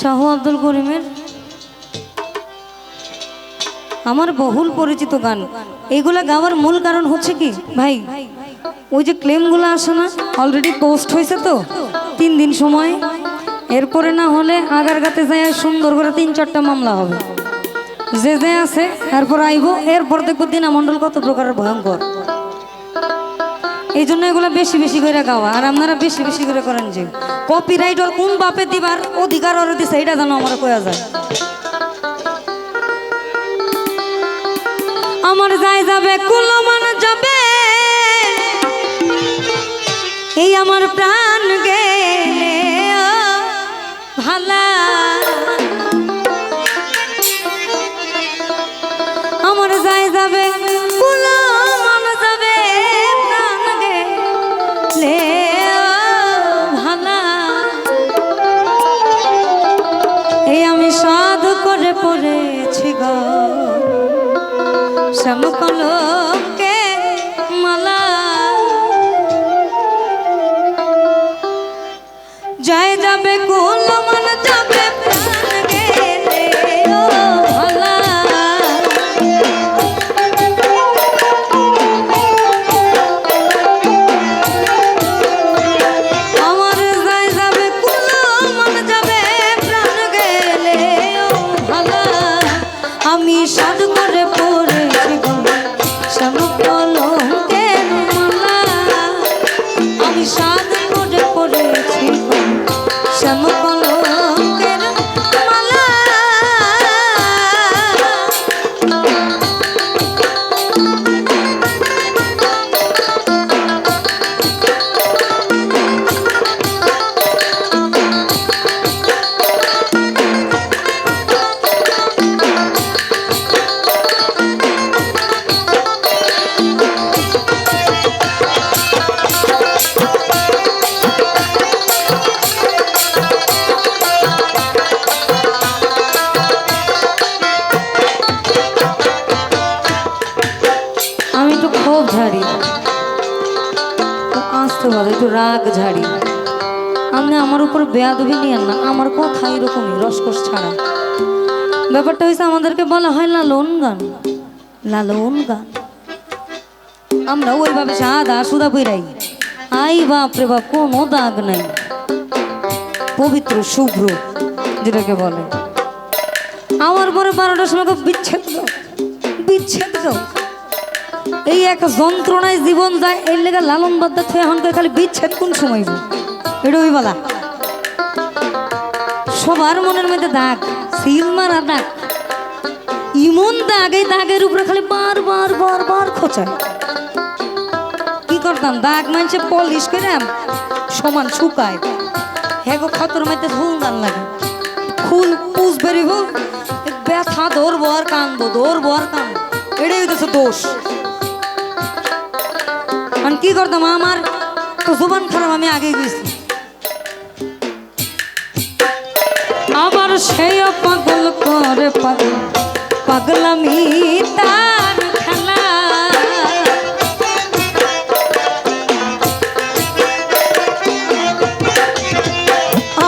শাহ আব্দুল করিমের আমার বহুল পরিচিত গান। এইগুলা গাওয়ার মূল কারণ হচ্ছে কি? ভাই, ওই যে ক্লেমগুলো আসে না অলরেডি পোস্ট হয়েছে তো, তিন দিন সময়। এরপরে না হলে আগারগাতে যায়, সুন্দর করে তিন চারটা মামলা হবে। যে যে আছে, এরপর আইব, এরপর দেখব দিনা মণ্ডল কত প্রকারের ভয়ঙ্কর। এই জন্য এগুলো বেশি বেশি করে গাওয়া। আর আপনারা বেশি বেশি করে করেন যে কপিরাইট ওর কোন বাপে দিবার অধিকার ওর দিছে, এটা যেন আমার কয়া যায়। আমার যাই যাবে, কুলমান যাবে। এই আমার প্রাণ ও ভালা সাধু গ। পড়েছি মালা। যায় যাবে কুলমান রাগ ঝাড়ি। আপনি আমার উপর বেয়াদবি নিয়েন না, আমার কথা এরকমই, রসকস ছাড়া। ব্যাপারটা হয়েছে, আমাদেরকে বলা হয় লালন গান। লালন গান। আমরা ওইভাবে সাদা সুদা বইরাই আই বাপ রে বাপ, কোনো দাগ নাই। পবিত্র, শুভ্র, যেটাকে বলে। আমার পরে বারোটার সময় বিচ্ছেদ বিচ্ছেদ এই এক যন্ত্রণায় জীবন যায়, এর লেগে লালন বাদ্দা থেকে এখনকার খালি বিচ্ছেদ কোন সময় এটা ওই বলা সবার মনের মধ্যে দাগ, সিল মারা দাগ। ইমন দাগ এই দাগের উপরে খালি বার বার বার বার খোঁচায়। কি করতাম? দাগ মানছে পলিশ করে সমান শুকায়। হ্যাঁ গো খতর মাইতে ফুল দান লাগে। ফুল পুষ বেরিব ব্যথা ধরবো আর কানবো ধরবো আর কানবো এটাই হইতেছে দোষ। আর কি করতাম? আমার তো জুবান খারাপ, আমি আগে গেছি। আবার সেই পাগল করে পাগল পাগলামি তার খেলা।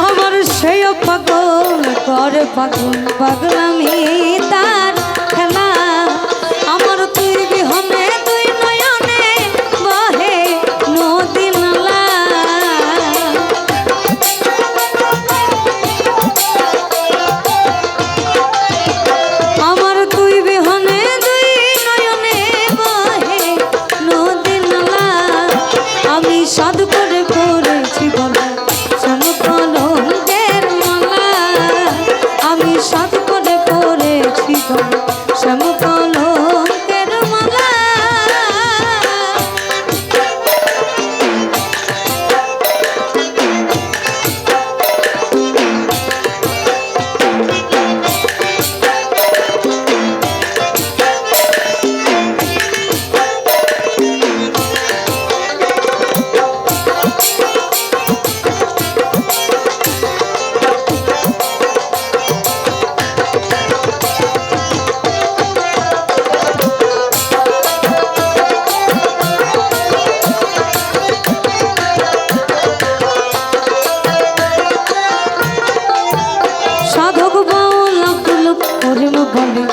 আমার সেই পাগল করে পাগল পাগলামি তার কলি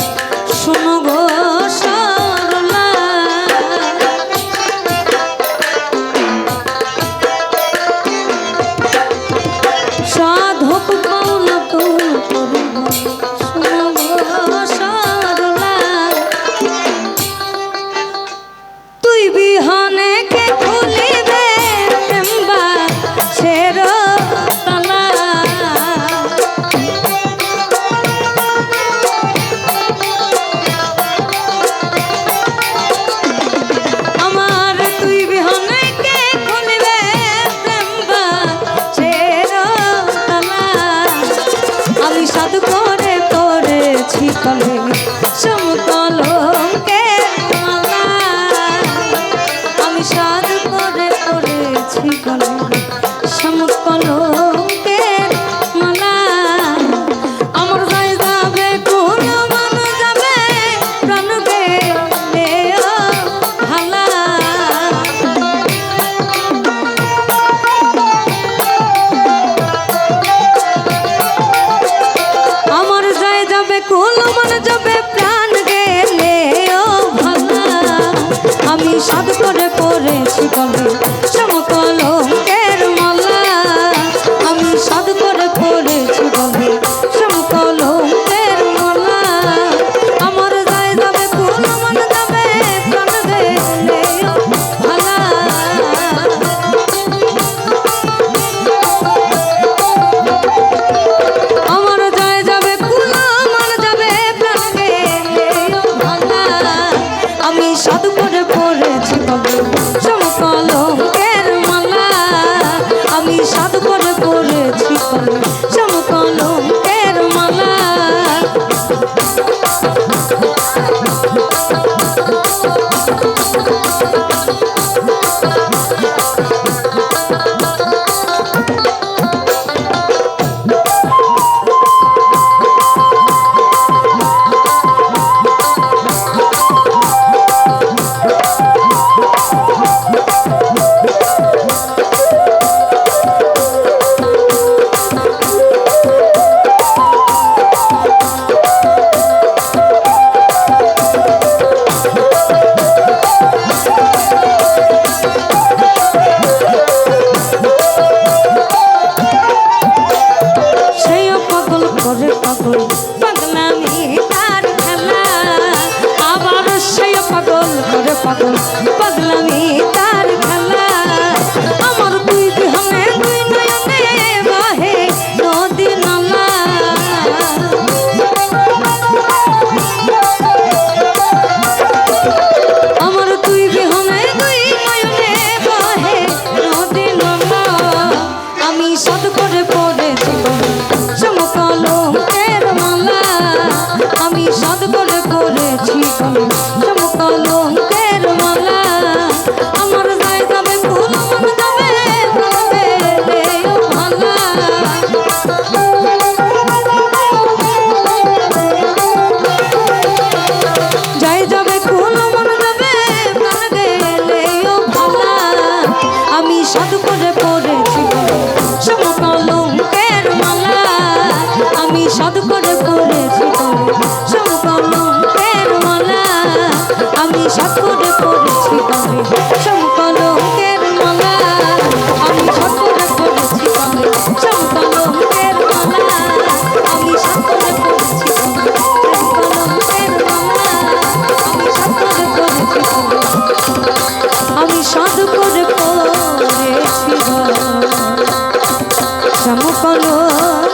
কাছে 完